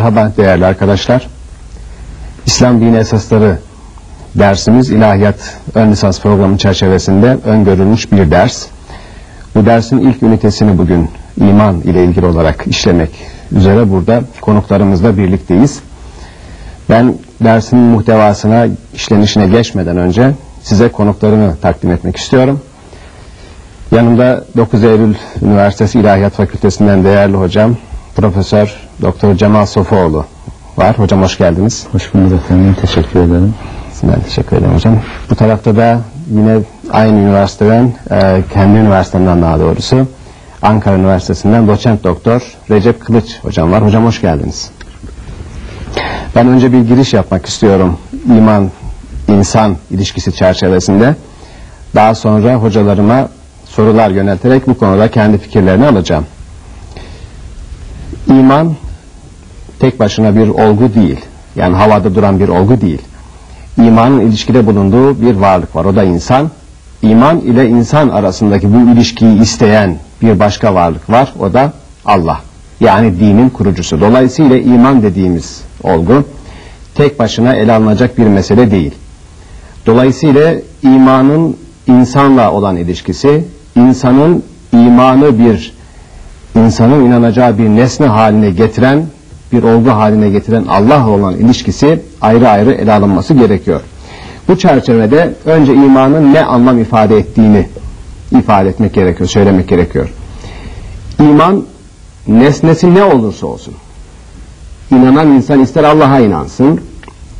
Merhaba değerli arkadaşlar. İslam dini esasları dersimiz ilahiyat ön lisans programı çerçevesinde öngörülmüş bir ders. Bu dersin ilk ünitesini bugün iman ile ilgili olarak işlemek üzere burada konuklarımızla birlikteyiz. Ben dersin muhtevasına, işlenişine geçmeden önce size konuklarımı takdim etmek istiyorum. Yanımda 9 Eylül Üniversitesi İlahiyat Fakültesinden değerli hocam Profesör Doktor Cemal Sofuoğlu var. Hocam hoş geldiniz. Hoş bulduk efendim. Teşekkür ederim. Ben teşekkür ederim hocam. Bu tarafta da yine aynı üniversiteden, e, kendi üniversitemden daha doğrusu Ankara Üniversitesi'nden doçent doktor Recep Kılıç hocam var. Hocam hoş geldiniz. Ben önce bir giriş yapmak istiyorum. İman, insan ilişkisi çerçevesinde. Daha sonra hocalarıma sorular yönelterek bu konuda kendi fikirlerini alacağım. İman tek başına bir olgu değil. Yani havada duran bir olgu değil. İmanın ilişkide bulunduğu bir varlık var. O da insan. İman ile insan arasındaki bu ilişkiyi isteyen bir başka varlık var. O da Allah. Yani dinin kurucusu. Dolayısıyla iman dediğimiz olgu tek başına ele alınacak bir mesele değil. Dolayısıyla imanın insanla olan ilişkisi, insanın imanı bir insanın inanacağı bir nesne haline getiren, bir olgu haline getiren Allah olan ilişkisi ayrı ayrı ele alınması gerekiyor. Bu çerçevede önce imanın ne anlam ifade ettiğini ifade etmek gerekiyor, söylemek gerekiyor. İman nesnesi ne olursa olsun. İnanan insan ister Allah'a inansın,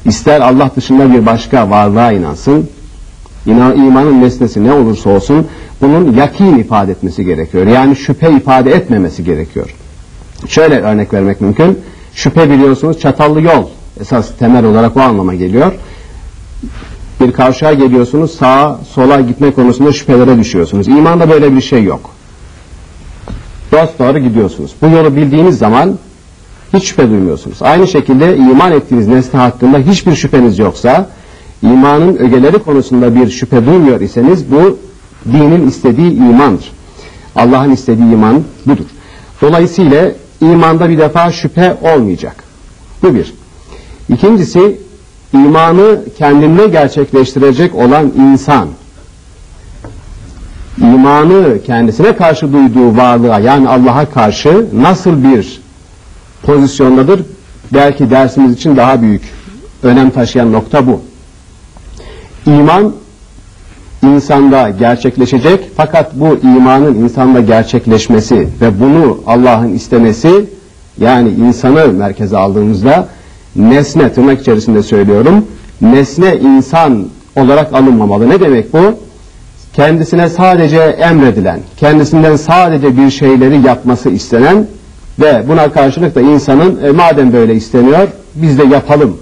ister Allah dışında bir başka varlığa inansın, İnan, imanın nesnesi ne olursa olsun bunun yakin ifade etmesi gerekiyor. Yani şüphe ifade etmemesi gerekiyor. Şöyle örnek vermek mümkün. Şüphe biliyorsunuz çatallı yol esas temel olarak o anlama geliyor. Bir kavşağa geliyorsunuz sağa sola gitme konusunda şüphelere düşüyorsunuz. İmanda böyle bir şey yok. Dost doğru gidiyorsunuz. Bu yolu bildiğiniz zaman hiç şüphe duymuyorsunuz. Aynı şekilde iman ettiğiniz nesne hakkında hiçbir şüpheniz yoksa imanın ögeleri konusunda bir şüphe duymuyor iseniz bu dinin istediği imandır. Allah'ın istediği iman budur. Dolayısıyla imanda bir defa şüphe olmayacak. Bu bir. İkincisi imanı kendinde gerçekleştirecek olan insan imanı kendisine karşı duyduğu varlığa yani Allah'a karşı nasıl bir pozisyondadır? Belki dersimiz için daha büyük önem taşıyan nokta bu. İman insanda gerçekleşecek fakat bu imanın insanda gerçekleşmesi ve bunu Allah'ın istemesi yani insanı merkeze aldığımızda nesne tırnak içerisinde söylüyorum nesne insan olarak alınmamalı. Ne demek bu? Kendisine sadece emredilen, kendisinden sadece bir şeyleri yapması istenen ve buna karşılık da insanın e, madem böyle isteniyor biz de yapalım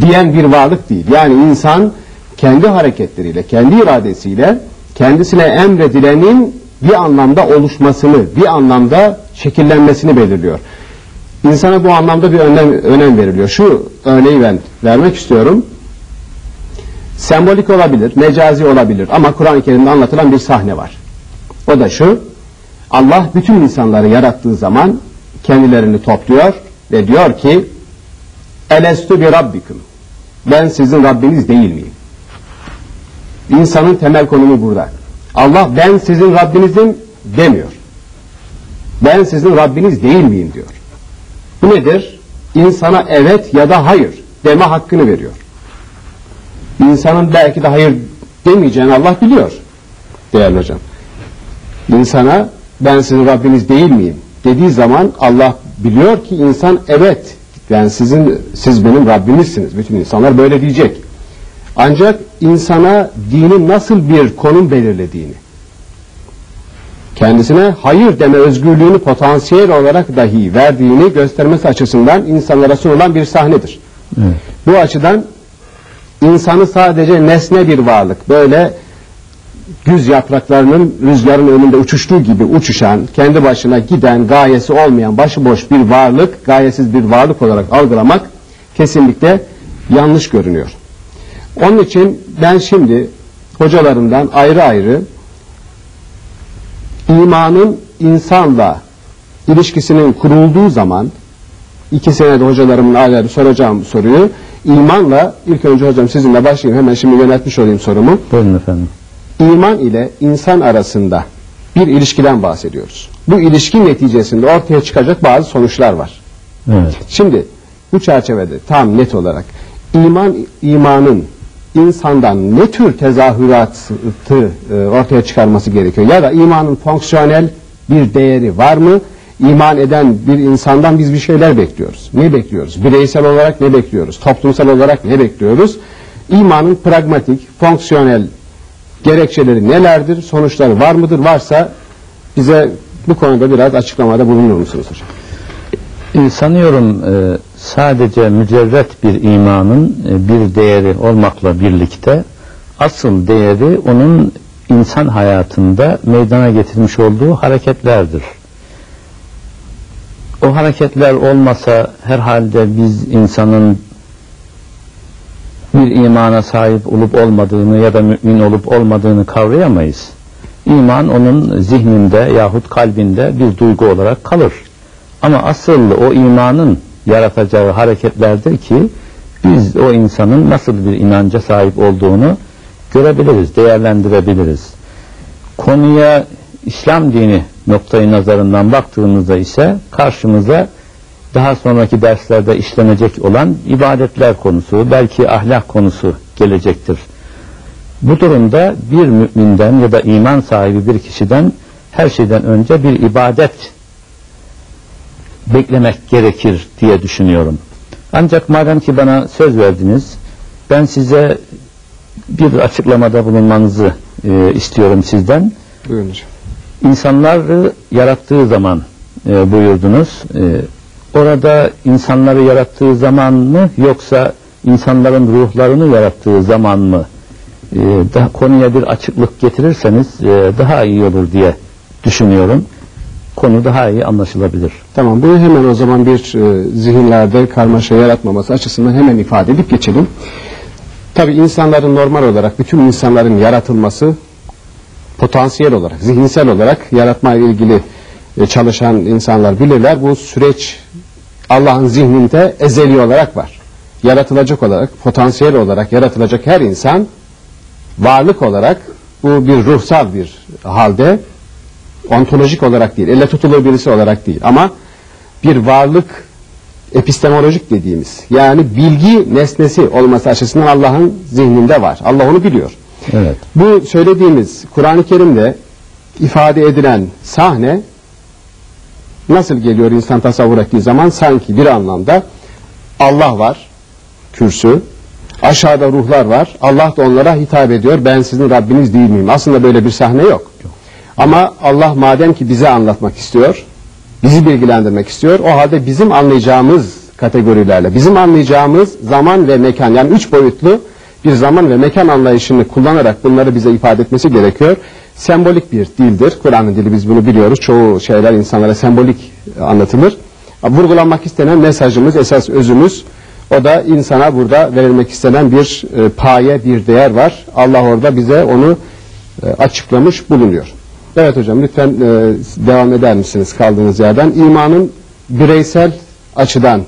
diyen bir varlık değil. Yani insan kendi hareketleriyle, kendi iradesiyle kendisine emredilenin bir anlamda oluşmasını, bir anlamda şekillenmesini belirliyor. İnsana bu anlamda bir önem, önem veriliyor. Şu örneği ben vermek istiyorum. Sembolik olabilir, mecazi olabilir ama Kur'an-ı Kerim'de anlatılan bir sahne var. O da şu, Allah bütün insanları yarattığı zaman kendilerini topluyor ve diyor ki Elestu bi rabbikum. Ben sizin Rabbiniz değil miyim? İnsanın temel konumu burada. Allah ben sizin Rabbinizim demiyor. Ben sizin Rabbiniz değil miyim diyor. Bu nedir? İnsana evet ya da hayır deme hakkını veriyor. İnsanın belki de hayır demeyeceğini Allah biliyor. Değerli hocam. İnsana ben sizin Rabbiniz değil miyim dediği zaman Allah biliyor ki insan evet yani sizin siz benim Rabbinizsiniz. Bütün insanlar böyle diyecek. Ancak insana dinin nasıl bir konum belirlediğini, kendisine hayır deme özgürlüğünü potansiyel olarak dahi verdiğini göstermesi açısından insanlara sunulan bir sahnedir. Evet. Bu açıdan insanı sadece nesne bir varlık, böyle güz yapraklarının rüzgarın önünde uçuştuğu gibi uçuşan, kendi başına giden, gayesi olmayan, başıboş bir varlık, gayesiz bir varlık olarak algılamak kesinlikle yanlış görünüyor. Onun için ben şimdi hocalarımdan ayrı ayrı imanın insanla ilişkisinin kurulduğu zaman iki senede hocalarımın ayrı soracağım soruyu imanla ilk önce hocam sizinle başlayayım hemen şimdi yönetmiş olayım sorumu. Buyurun efendim. İman ile insan arasında bir ilişkiden bahsediyoruz. Bu ilişki neticesinde ortaya çıkacak bazı sonuçlar var. Evet. Şimdi bu çerçevede tam net olarak iman imanın insandan ne tür tezahüratı e, ortaya çıkarması gerekiyor? Ya da imanın fonksiyonel bir değeri var mı? İman eden bir insandan biz bir şeyler bekliyoruz. Ne bekliyoruz? Bireysel olarak ne bekliyoruz? Toplumsal olarak ne bekliyoruz? İmanın pragmatik, fonksiyonel gerekçeleri nelerdir? Sonuçları var mıdır? Varsa bize bu konuda biraz açıklamada bulunur musunuz hocam? Ee, sanıyorum e, sadece mücerret bir imanın e, bir değeri olmakla birlikte asıl değeri onun insan hayatında meydana getirmiş olduğu hareketlerdir. O hareketler olmasa herhalde biz insanın bir imana sahip olup olmadığını ya da mümin olup olmadığını kavrayamayız. İman onun zihninde yahut kalbinde bir duygu olarak kalır. Ama asıl o imanın yaratacağı hareketlerdir ki biz o insanın nasıl bir inanca sahip olduğunu görebiliriz, değerlendirebiliriz. Konuya İslam dini noktayı nazarından baktığımızda ise karşımıza daha sonraki derslerde işlenecek olan ibadetler konusu, belki ahlak konusu gelecektir. Bu durumda bir müminden ya da iman sahibi bir kişiden her şeyden önce bir ibadet beklemek gerekir diye düşünüyorum. Ancak madem ki bana söz verdiniz, ben size bir açıklamada bulunmanızı e, istiyorum sizden. Buyurun hocam. İnsanları yarattığı zaman e, buyurdunuz. E, orada insanları yarattığı zaman mı yoksa insanların ruhlarını yarattığı zaman mı? E, daha konuya bir açıklık getirirseniz e, daha iyi olur diye düşünüyorum. Konu daha iyi anlaşılabilir. Tamam bunu hemen o zaman bir e, zihinlerde karmaşa yaratmaması açısından hemen ifade edip geçelim. Tabi insanların normal olarak bütün insanların yaratılması potansiyel olarak, zihinsel olarak yaratma ile ilgili e, çalışan insanlar bilirler. Bu süreç Allah'ın zihninde ezeli olarak var. Yaratılacak olarak, potansiyel olarak yaratılacak her insan varlık olarak bu bir ruhsal bir halde ontolojik olarak değil, elle tutulur birisi olarak değil ama bir varlık epistemolojik dediğimiz yani bilgi nesnesi olması açısından Allah'ın zihninde var. Allah onu biliyor. Evet. Bu söylediğimiz Kur'an-ı Kerim'de ifade edilen sahne nasıl geliyor insan tasavvur ettiği zaman sanki bir anlamda Allah var, kürsü, aşağıda ruhlar var, Allah da onlara hitap ediyor, ben sizin Rabbiniz değil miyim? Aslında böyle bir sahne yok. Ama Allah madem ki bize anlatmak istiyor, bizi bilgilendirmek istiyor, o halde bizim anlayacağımız kategorilerle, bizim anlayacağımız zaman ve mekan, yani üç boyutlu bir zaman ve mekan anlayışını kullanarak bunları bize ifade etmesi gerekiyor. Sembolik bir dildir. Kur'an'ın dili biz bunu biliyoruz. Çoğu şeyler insanlara sembolik anlatılır. Vurgulanmak istenen mesajımız, esas özümüz o da insana burada verilmek istenen bir e, paye, bir değer var. Allah orada bize onu e, açıklamış bulunuyor. Evet hocam lütfen e, devam eder misiniz kaldığınız yerden? İmanın bireysel açıdan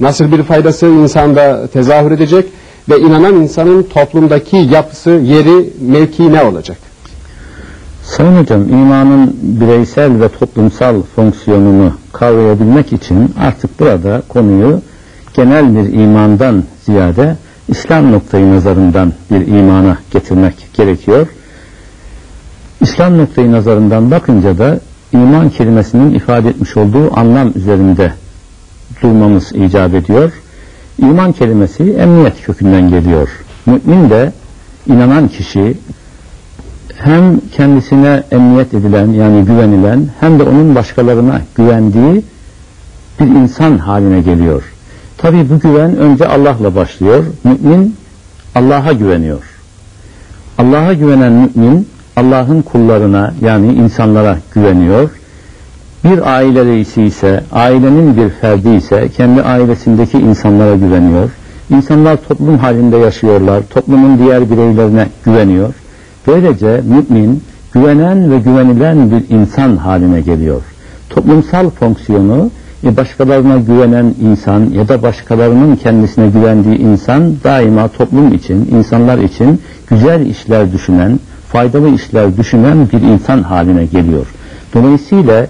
nasıl bir faydası insanda tezahür edecek ve inanan insanın toplumdaki yapısı, yeri, mevki ne olacak? Sayın Hocam, imanın bireysel ve toplumsal fonksiyonunu kavrayabilmek için artık burada konuyu genel bir imandan ziyade İslam noktayı nazarından bir imana getirmek gerekiyor. İslam noktayı nazarından bakınca da iman kelimesinin ifade etmiş olduğu anlam üzerinde durmamız icap ediyor. İman kelimesi emniyet kökünden geliyor. Mümin de inanan kişi hem kendisine emniyet edilen yani güvenilen hem de onun başkalarına güvendiği bir insan haline geliyor. Tabi bu güven önce Allah'la başlıyor. Mümin Allah'a güveniyor. Allah'a güvenen mümin Allah'ın kullarına yani insanlara güveniyor. Bir aile reisi ise, ailenin bir ferdi ise kendi ailesindeki insanlara güveniyor. İnsanlar toplum halinde yaşıyorlar, toplumun diğer bireylerine güveniyor. Böylece mümin güvenen ve güvenilen bir insan haline geliyor. Toplumsal fonksiyonu E, başkalarına güvenen insan ya da başkalarının kendisine güvendiği insan daima toplum için, insanlar için güzel işler düşünen, faydalı işler düşünen bir insan haline geliyor. Dolayısıyla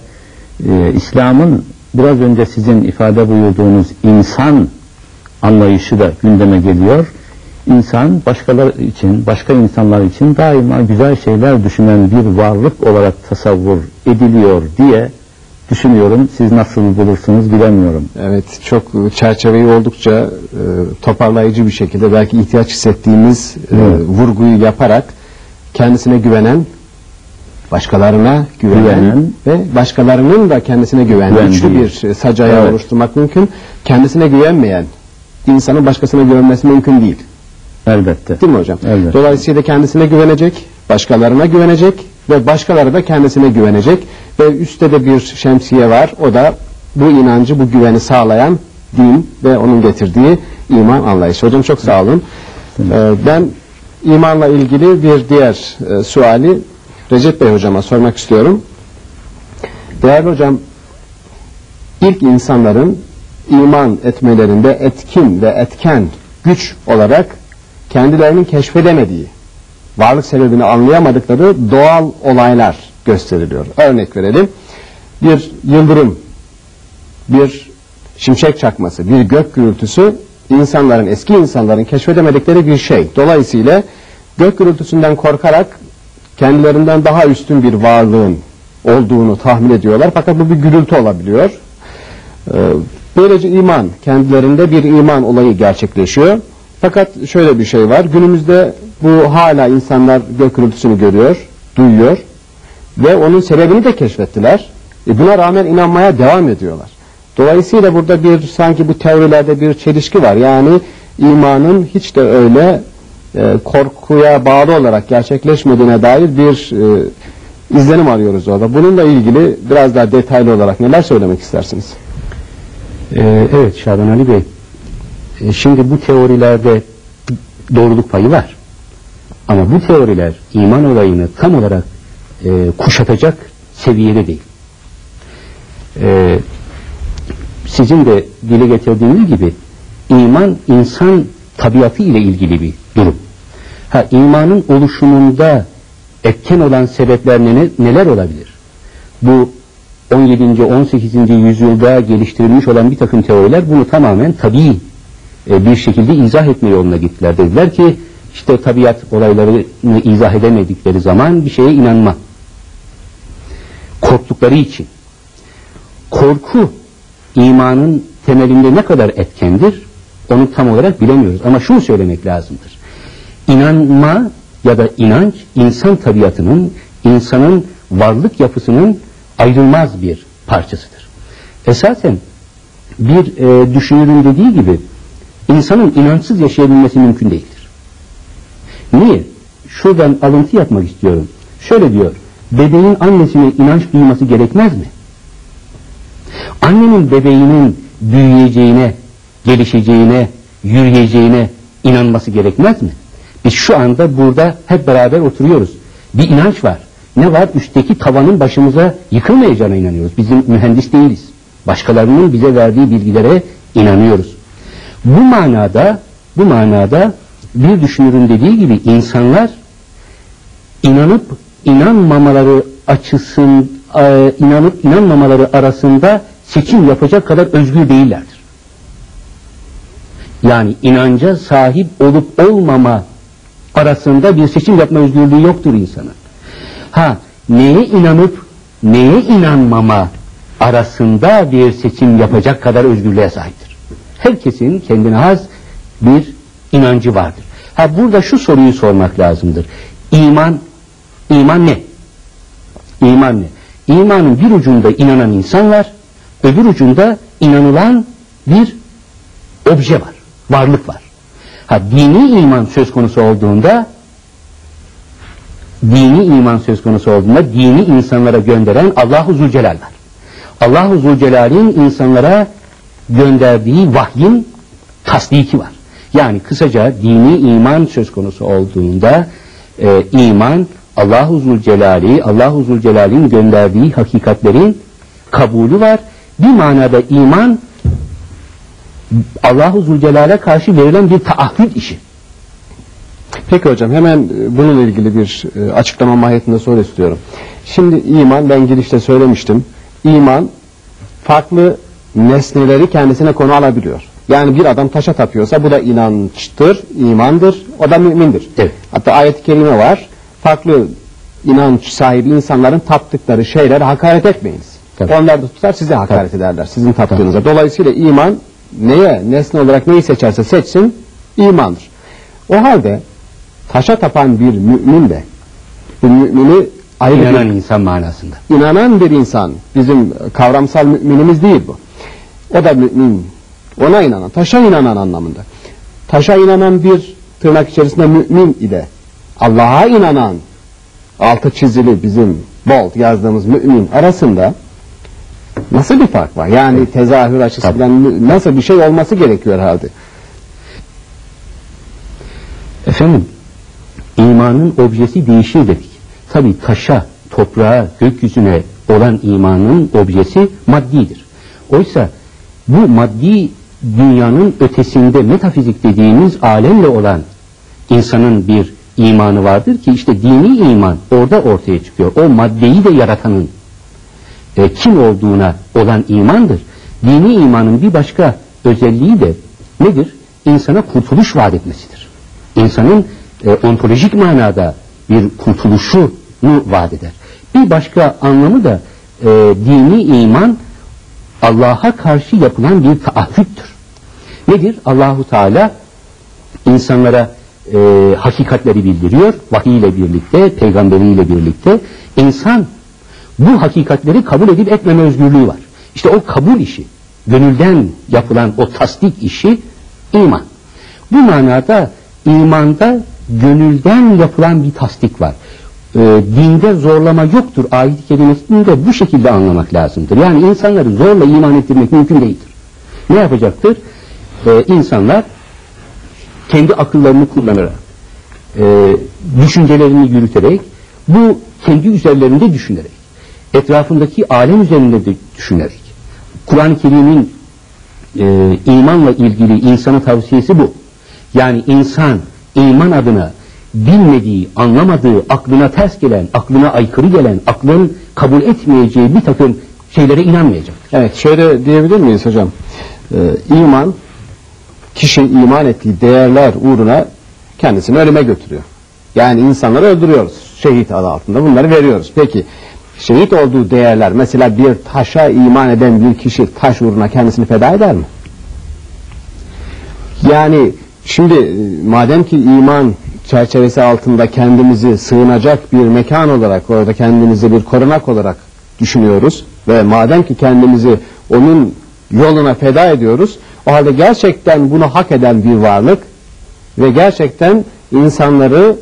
e, İslam'ın biraz önce sizin ifade buyurduğunuz insan anlayışı da gündeme geliyor. İnsan başkaları için, başka insanlar için daima güzel şeyler düşünen bir varlık olarak tasavvur ediliyor diye düşünüyorum. Siz nasıl bulursunuz bilemiyorum. Evet çok çerçeveyi oldukça e, toparlayıcı bir şekilde belki ihtiyaç hissettiğimiz e, vurguyu yaparak kendisine güvenen, başkalarına güvenen, Güvenen. ve başkalarının da kendisine güvendiği Güvendiği. güçlü bir e, sacaya Evet. oluşturmak mümkün. Kendisine güvenmeyen insanın başkasına güvenmesi mümkün değil. Elbette. Değil mi hocam? Evet. Dolayısıyla kendisine güvenecek, başkalarına güvenecek ve başkaları da kendisine güvenecek ve üstte de bir şemsiye var. O da bu inancı, bu güveni sağlayan din ve onun getirdiği iman anlayışı. Hocam çok sağ olun. Ee, ben imanla ilgili bir diğer e, suali Recep Bey hocama sormak istiyorum. Değerli hocam, ilk insanların iman etmelerinde etkin ve etken güç olarak kendilerinin keşfedemediği, varlık sebebini anlayamadıkları doğal olaylar gösteriliyor. Örnek verelim. Bir yıldırım, bir şimşek çakması, bir gök gürültüsü insanların, eski insanların keşfedemedikleri bir şey. Dolayısıyla gök gürültüsünden korkarak kendilerinden daha üstün bir varlığın olduğunu tahmin ediyorlar. Fakat bu bir gürültü olabiliyor. Ee, Böylece iman, kendilerinde bir iman olayı gerçekleşiyor. Fakat şöyle bir şey var, günümüzde bu hala insanlar gök gürültüsünü görüyor, duyuyor ve onun sebebini de keşfettiler. E buna rağmen inanmaya devam ediyorlar. Dolayısıyla burada bir sanki bu teorilerde bir çelişki var. Yani imanın hiç de öyle e, korkuya bağlı olarak gerçekleşmediğine dair bir e, izlenim arıyoruz orada. Bununla ilgili biraz daha detaylı olarak neler söylemek istersiniz? Ee, evet Şaban Ali Bey. Ee, şimdi bu teorilerde doğruluk payı var. Ama bu teoriler iman olayını tam olarak e, kuşatacak seviyede değil. Ee, sizin de dile getirdiğiniz gibi iman insan tabiatı ile ilgili bir durum. Ha imanın oluşumunda etken olan sebepler ne- neler olabilir? Bu 17. 18. yüzyılda geliştirilmiş olan bir takım teoriler bunu tamamen tabii e, bir şekilde izah etme yoluna gittiler. Dediler ki işte tabiat olaylarını izah edemedikleri zaman bir şeye inanma. Korktukları için. Korku imanın temelinde ne kadar etkendir onu tam olarak bilemiyoruz. Ama şunu söylemek lazımdır. İnanma ya da inanç insan tabiatının, insanın varlık yapısının ayrılmaz bir parçasıdır. Esasen bir e, düşünürün dediği gibi insanın inançsız yaşayabilmesi mümkün değildir. Niye? Şuradan alıntı yapmak istiyorum. Şöyle diyor, bebeğin annesine inanç duyması gerekmez mi? Annenin bebeğinin büyüyeceğine, gelişeceğine, yürüyeceğine inanması gerekmez mi? Biz şu anda burada hep beraber oturuyoruz. Bir inanç var. Ne var? Üstteki tavanın başımıza yıkılmayacağına inanıyoruz. Bizim mühendis değiliz. Başkalarının bize verdiği bilgilere inanıyoruz. Bu manada, bu manada bir düşünürün dediği gibi insanlar inanıp inanmamaları açısın, e, inanıp inanmamaları arasında seçim yapacak kadar özgür değillerdir. Yani inanca sahip olup olmama arasında bir seçim yapma özgürlüğü yoktur insanın. Ha neye inanıp neye inanmama arasında bir seçim yapacak kadar özgürlüğe sahiptir. Herkesin kendine has bir inancı vardır. Ha burada şu soruyu sormak lazımdır. İman iman ne? İman ne? İmanın bir ucunda inanan insan var, öbür ucunda inanılan bir obje var, varlık var. Ha dini iman söz konusu olduğunda dini iman söz konusu olduğunda dini insanlara gönderen Allahu Zülcelal var. Allahu Zülcelal'in insanlara gönderdiği vahyin tasdiki var. Yani kısaca dini iman söz konusu olduğunda e, iman Allahu Zülcelal'i, Allahu Zülcelal'in gönderdiği hakikatlerin kabulü var bir manada iman Allahu Zülcelal'e karşı verilen bir taahhüt işi. Peki hocam hemen e, bununla ilgili bir e, açıklama mahiyetinde soru istiyorum. Şimdi iman ben girişte söylemiştim. İman farklı nesneleri kendisine konu alabiliyor. Yani bir adam taşa tapıyorsa bu da inançtır, imandır, o da mümindir. Evet. Hatta ayet-i kerime var. Farklı inanç sahibi insanların taptıkları şeylere hakaret etmeyiniz. Tabii. Onlar da tutar size hakaret ederler sizin taptığınıza. Dolayısıyla iman neye, nesne olarak neyi seçerse seçsin imandır. O halde taşa tapan bir mümin de bu mümini ayrı bir İnanan insan manasında. inanan bir insan bizim kavramsal müminimiz değil bu. O da mümin. Ona inanan, taşa inanan anlamında. Taşa inanan bir tırnak içerisinde mümin ile Allah'a inanan altı çizili bizim bold yazdığımız mümin arasında nasıl bir fark var? Yani tezahür açısından mü- nasıl bir şey olması gerekiyor herhalde. Efendim, imanın objesi değişir dedik. Tabi taşa, toprağa, gökyüzüne olan imanın objesi maddidir. Oysa bu maddi dünyanın ötesinde metafizik dediğimiz alemle olan insanın bir imanı vardır ki işte dini iman orada ortaya çıkıyor. O maddeyi de yaratanın e, kim olduğuna olan imandır. Dini imanın bir başka özelliği de nedir? İnsana kurtuluş vaat etmesidir. İnsanın e, ontolojik manada bir kurtuluşunu vaat eder. Bir başka anlamı da e, dini iman Allah'a karşı yapılan bir taahhüttür. Nedir? Allahu Teala insanlara e, hakikatleri bildiriyor. Vahiy ile birlikte, peygamberiyle birlikte. insan bu hakikatleri kabul edip etmeme özgürlüğü var. İşte o kabul işi, gönülden yapılan o tasdik işi iman. Bu manada imanda gönülden yapılan bir tasdik var. E, dinde zorlama yoktur. Ayet-i kerimesini de bu şekilde anlamak lazımdır. Yani insanları zorla iman ettirmek mümkün değildir. Ne yapacaktır? E, insanlar kendi akıllarını kullanarak, e, düşüncelerini yürüterek, bu kendi üzerlerinde düşünerek, etrafındaki alem üzerinde de düşünerek, Kur'an-ı Kerim'in e, imanla ilgili insana tavsiyesi bu. Yani insan iman adına bilmediği, anlamadığı, aklına ters gelen, aklına aykırı gelen, aklın kabul etmeyeceği bir takım şeylere inanmayacak. Evet şöyle diyebilir miyiz hocam? Ee, iman kişi iman ettiği değerler uğruna kendisini ölüme götürüyor. Yani insanları öldürüyoruz. Şehit adı altında bunları veriyoruz. Peki şehit olduğu değerler mesela bir taşa iman eden bir kişi taş uğruna kendisini feda eder mi? Yani şimdi e, madem ki iman çerçevesi altında kendimizi sığınacak bir mekan olarak orada kendimizi bir korunak olarak düşünüyoruz ve madem ki kendimizi onun yoluna feda ediyoruz o halde gerçekten bunu hak eden bir varlık ve gerçekten insanları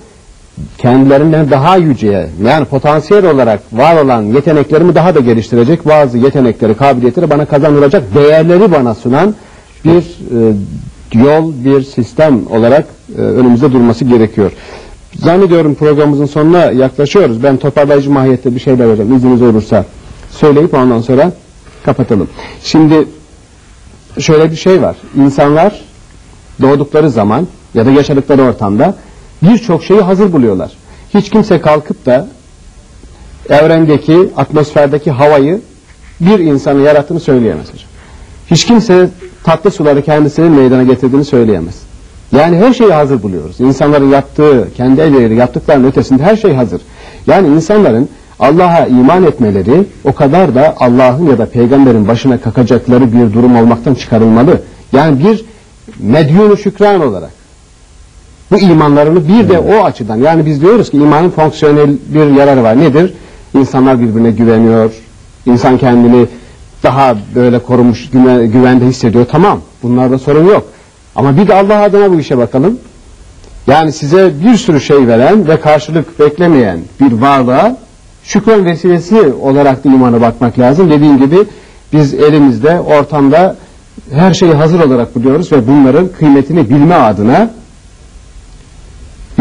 kendilerinden daha yüceye yani potansiyel olarak var olan yeteneklerimi daha da geliştirecek bazı yetenekleri, kabiliyetleri bana kazandıracak değerleri bana sunan bir e, yol, bir sistem olarak e, önümüzde durması gerekiyor. Zannediyorum programımızın sonuna yaklaşıyoruz. Ben toparlayıcı mahiyette bir şeyler hocam izniniz olursa söyleyip ondan sonra kapatalım. Şimdi şöyle bir şey var. İnsanlar doğdukları zaman ya da yaşadıkları ortamda birçok şeyi hazır buluyorlar. Hiç kimse kalkıp da evrendeki, atmosferdeki havayı bir insanın yarattığını söyleyemez hocam. Hiç kimse tatlı suları kendisinin meydana getirdiğini söyleyemez. Yani her şeyi hazır buluyoruz. İnsanların yaptığı, kendi elleriyle yaptıklarının ötesinde her şey hazır. Yani insanların Allah'a iman etmeleri o kadar da Allah'ın ya da peygamberin başına kakacakları bir durum olmaktan çıkarılmalı. Yani bir medyunu şükran olarak. Bu imanlarını bir de o açıdan yani biz diyoruz ki imanın fonksiyonel bir yararı var. Nedir? İnsanlar birbirine güveniyor. İnsan kendini daha böyle korumuş güve- güvende hissediyor. Tamam. Bunlarda sorun yok. Ama bir de Allah adına bu işe bakalım. Yani size bir sürü şey veren ve karşılık beklemeyen bir varlığa şükran vesilesi olarak da imana bakmak lazım. Dediğim gibi biz elimizde, ortamda her şeyi hazır olarak buluyoruz ve bunların kıymetini bilme adına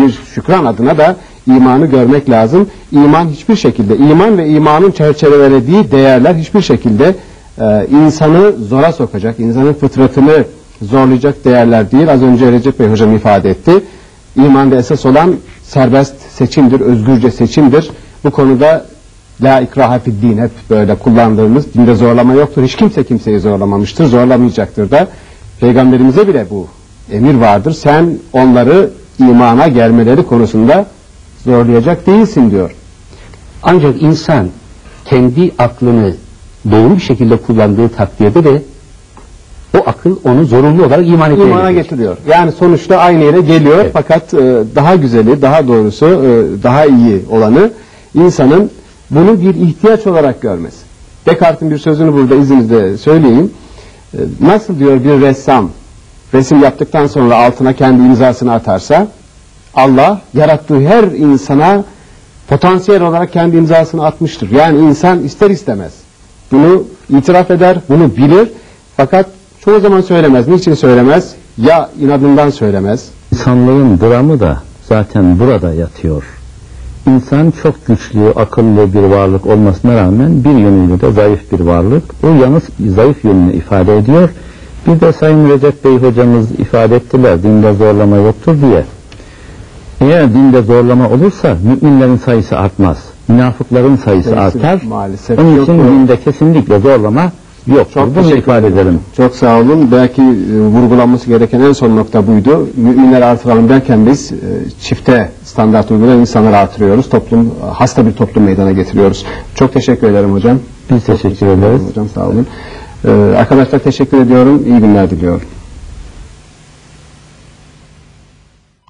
bir şükran adına da imanı görmek lazım. İman hiçbir şekilde, iman ve imanın çerçevelediği değerler hiçbir şekilde e, insanı zora sokacak, insanın fıtratını zorlayacak değerler değil. Az önce Recep Bey hocam ifade etti. İmanda esas olan serbest seçimdir, özgürce seçimdir. Bu konuda la ikraha fid din hep böyle kullandığımız dinde zorlama yoktur. Hiç kimse kimseyi zorlamamıştır, zorlamayacaktır da. Peygamberimize bile bu emir vardır. Sen onları imana gelmeleri konusunda zorlayacak değilsin diyor. Ancak insan kendi aklını doğru bir şekilde kullandığı takdirde de o akıl onu zorunlu olarak iman etmeye imana getiriyor. Yani sonuçta aynı yere geliyor Evet. fakat e, daha güzeli, daha doğrusu e, daha iyi olanı insanın bunu bir ihtiyaç olarak görmesi. Descartes'in bir sözünü burada izninizle söyleyeyim. E, nasıl diyor bir ressam resim yaptıktan sonra altına kendi imzasını atarsa Allah yarattığı her insana potansiyel olarak kendi imzasını atmıştır. Yani insan ister istemez bunu itiraf eder, bunu bilir fakat çoğu zaman söylemez. Niçin söylemez? Ya inadından söylemez. İnsanlığın dramı da zaten burada yatıyor. İnsan çok güçlü, akıllı bir varlık olmasına rağmen bir yönüyle de zayıf bir varlık. O yalnız zayıf yönünü ifade ediyor. Bir de Sayın Recep Bey hocamız ifade ettiler, dinde zorlama yoktur diye. Eğer dinde zorlama olursa müminlerin sayısı artmaz. Münafıkların sayısı Sayısı artar. maalesef Onun için yok. dinde kesinlikle zorlama yoktur. Çok Bunu teşekkür ifade ederim. edelim. Çok sağ olun. Belki e, vurgulanması gereken en son nokta buydu. Müminleri artıralım derken biz e, çifte standart uygulayan insanları artırıyoruz. Toplum, hasta bir toplum meydana getiriyoruz. Çok teşekkür ederim hocam. Biz teşekkür ederiz. Hocam sağ olun. E, arkadaşlar teşekkür ediyorum. İyi günler diliyorum.